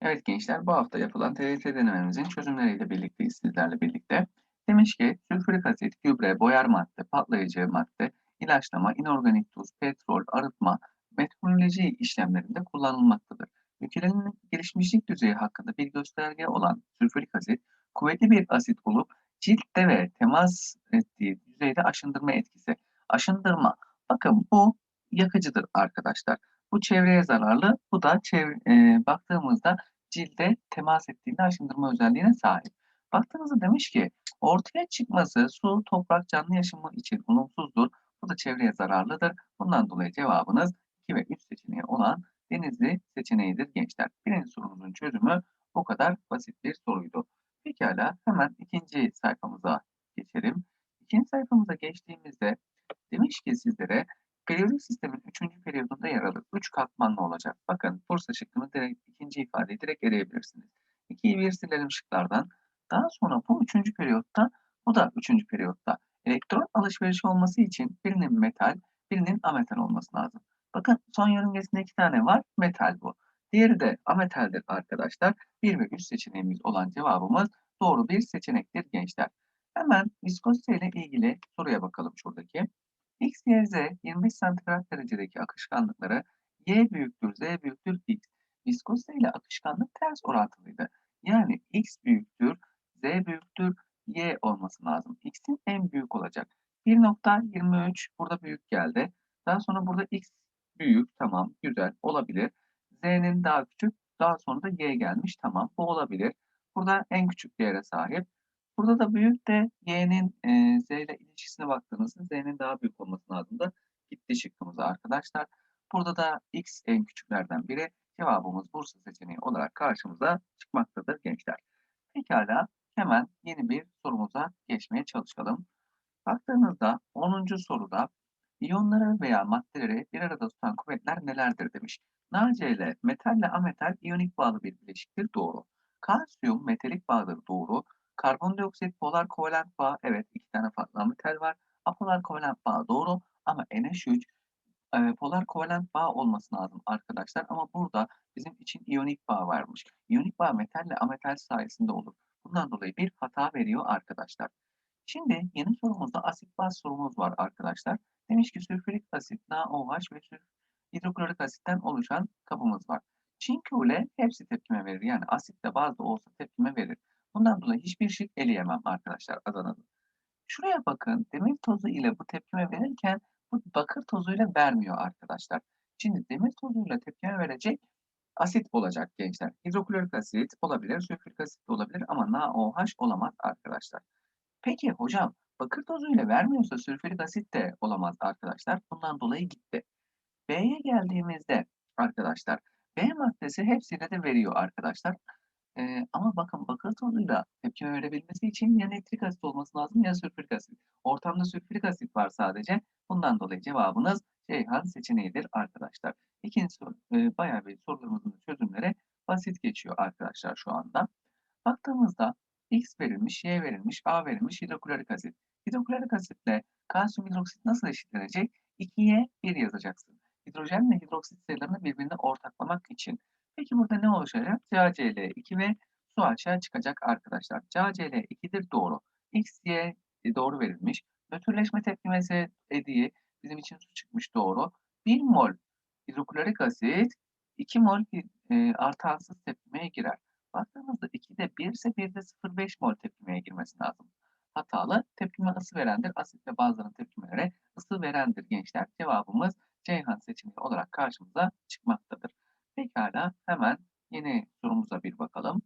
Evet gençler, bu hafta yapılan TYT denememizin çözümleriyle birlikteyiz sizlerle birlikte. Demiş ki sülfürik asit, gübre, boyar madde, patlayıcı madde, ilaçlama, inorganik tuz, petrol, arıtma, metroloji işlemlerinde kullanılmaktadır. Ülkelerinin gelişmişlik düzeyi hakkında bir gösterge olan sülfürik asit, kuvvetli bir asit olup ciltte ve temas ettiği düzeyde aşındırma etkisi. Aşındırma, bakın bu yakıcıdır arkadaşlar. Bu çevreye zararlı, bu da çevre, e, baktığımızda cilde temas ettiğinde aşındırma özelliğine sahip. Baktığınızda demiş ki ortaya çıkması su, toprak, canlı yaşamı için olumsuzdur. Bu da çevreye zararlıdır. Bundan dolayı cevabınız 2 ve 3 seçeneği olan Denizli seçeneğidir gençler. Birinci sorumuzun çözümü bu kadar basit bir soruydu. Pekala hemen ikinci sayfamıza geçelim. İkinci sayfamıza geçtiğimizde demiş ki sizlere Periyodik sistemin üçüncü periyodunda yer alır. Üç katmanlı olacak. Bakın Bursa şıkkını direkt ikinci ifadeyi direkt eleyebilirsiniz. İkiyi bir silelim şıklardan. Daha sonra bu üçüncü periyotta, bu da üçüncü periyotta. Elektron alışverişi olması için birinin metal, birinin ametal olması lazım. Bakın son yörüngesinde iki tane var. Metal bu. Diğeri de ametaldir arkadaşlar. 1 ve 3 seçeneğimiz olan cevabımız doğru bir seçenektir gençler. Hemen viskozite ile ilgili soruya bakalım şuradaki. X, Y, Z 25 santigrat derecedeki akışkanlıkları Y büyüktür, Z büyüktür, X. Viskozite ile akışkanlık ters orantılıydı. Yani X büyüktür, Z büyüktür, Y olması lazım. X'in en büyük olacak. 1.23 burada büyük geldi. Daha sonra burada X büyük, tamam, güzel, olabilir. Z'nin daha küçük, daha sonra da Y gelmiş, tamam, bu olabilir. Burada en küçük değere sahip. Burada da büyük de y'nin e, z ile ilişkisine baktığınızda z'nin daha büyük olması lazım da gitti şıkkımıza arkadaşlar. Burada da x en küçüklerden biri. Cevabımız Bursa seçeneği olarak karşımıza çıkmaktadır gençler. Pekala hemen yeni bir sorumuza geçmeye çalışalım. Baktığınızda 10. soruda iyonları veya maddeleri bir arada tutan kuvvetler nelerdir demiş. Naci ile metal ile ametal iyonik bağlı bir bileşiktir doğru. Kalsiyum metalik bağdır doğru. Karbondioksit polar kovalent bağ evet iki tane farklı metal var. Apolar kovalent bağ doğru ama NH3 e, polar kovalent bağ olması lazım arkadaşlar ama burada bizim için iyonik bağ varmış. İyonik bağ metalle ametal sayesinde olur. Bundan dolayı bir hata veriyor arkadaşlar. Şimdi yeni sorumuzda asit baz sorumuz var arkadaşlar. Demiş ki sülfürik asit, NaOH ve hidroklorik asitten oluşan kabımız var. Çin küle hepsi tepkime verir. Yani asitle bazı olsa tepkime verir. Bundan dolayı hiçbir şık eleyemem arkadaşlar Adana'da. Şuraya bakın demir tozu ile bu tepkime verirken bu bakır tozuyla vermiyor arkadaşlar. Şimdi demir tozuyla tepkime verecek asit olacak gençler. Hidroklorik asit olabilir, sülfürik asit olabilir ama NaOH olamaz arkadaşlar. Peki hocam bakır tozuyla vermiyorsa sülfürik asit de olamaz arkadaşlar. Bundan dolayı gitti. B'ye geldiğimizde arkadaşlar B maddesi hepsine de veriyor arkadaşlar. Ee, ama bakın bakır tozuyla tepkime verebilmesi için ya nitrik asit olması lazım ya sülfürik asit. Ortamda sülfürik asit var sadece. Bundan dolayı cevabınız Ceyhan seçeneğidir arkadaşlar. İkinci soru, e, bayağı bir sorularımızın çözümleri basit geçiyor arkadaşlar şu anda. Baktığımızda X verilmiş, Y verilmiş, A verilmiş hidroklorik asit. Hidroklorik asitle kalsiyum hidroksit nasıl eşitlenecek? 2'ye 1 yazacaksın. Hidrojen ve hidroksit sayılarını birbirine ortaklamak için. Peki burada ne oluşacak? CaCl2 ve su açığa çıkacak arkadaşlar. CaCl2'dir doğru. X, Y e, doğru verilmiş. Nötrleşme tepkimesi ediği bizim için su çıkmış doğru. 1 mol hidroklorik asit 2 mol e, artı tepkimeye girer. Baktığımızda 2'de 1 ise 1'de 0,5 mol tepkimeye girmesi lazım. Hatalı tepkime ısı verendir. Asit ve bazılarının tepkimelere ısı verendir gençler. Cevabımız Ceyhan seçeneği olarak karşımıza çıkmaktadır. Pekala hemen yeni sorumuza bir bakalım.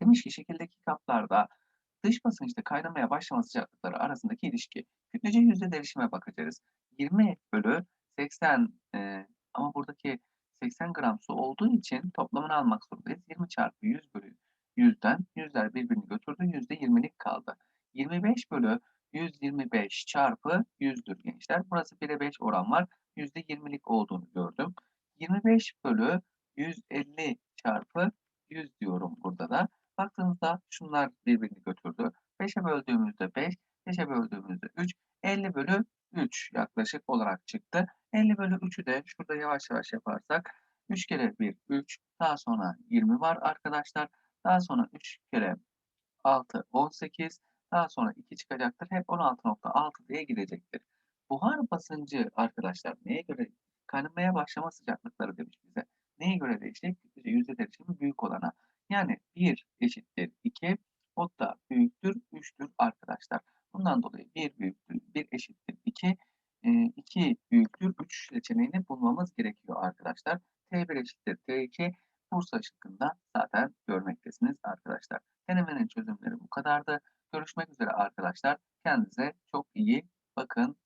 Demiş ki şekildeki kaplarda dış basınçta kaynamaya başlama sıcaklıkları arasındaki ilişki. Kütlece yüzde değişime bakacağız. 20 bölü 80 e, ama buradaki 80 gram su olduğu için toplamını almak zorundayız. 20 çarpı 100 bölü 100'den yüzler birbirini götürdü. Yüzde 20'lik kaldı. 25 bölü 125 çarpı 100'dür gençler. Burası 1'e 5 oran var. Yüzde 20'lik olduğunu gördüm. 25 bölü 150 çarpı 100 diyorum burada da. Baktığımızda şunlar birbirini götürdü. 5'e böldüğümüzde 5, 5'e böldüğümüzde 3, 50 bölü 3 yaklaşık olarak çıktı. 50 bölü 3'ü de şurada yavaş yavaş yaparsak 3 kere 1 3. Daha sonra 20 var arkadaşlar. Daha sonra 3 kere 6 18. Daha sonra 2 çıkacaktır. Hep 16.6 diye gidecektir. Buhar basıncı arkadaşlar neye göre kaynamaya başlama sıcaklıkları demiş. Neye göre değişecek? Yüzde derişimi büyük olana. Yani 1 eşittir 2. O da büyüktür 3'tür arkadaşlar. Bundan dolayı 1 büyüktür 1 eşittir 2. 2 büyüktür 3 seçeneğini bulmamız gerekiyor arkadaşlar. T1 eşittir T2. Bursa şıkkında zaten görmektesiniz arkadaşlar. Denemenin çözümleri bu kadardı. Görüşmek üzere arkadaşlar. Kendinize çok iyi bakın.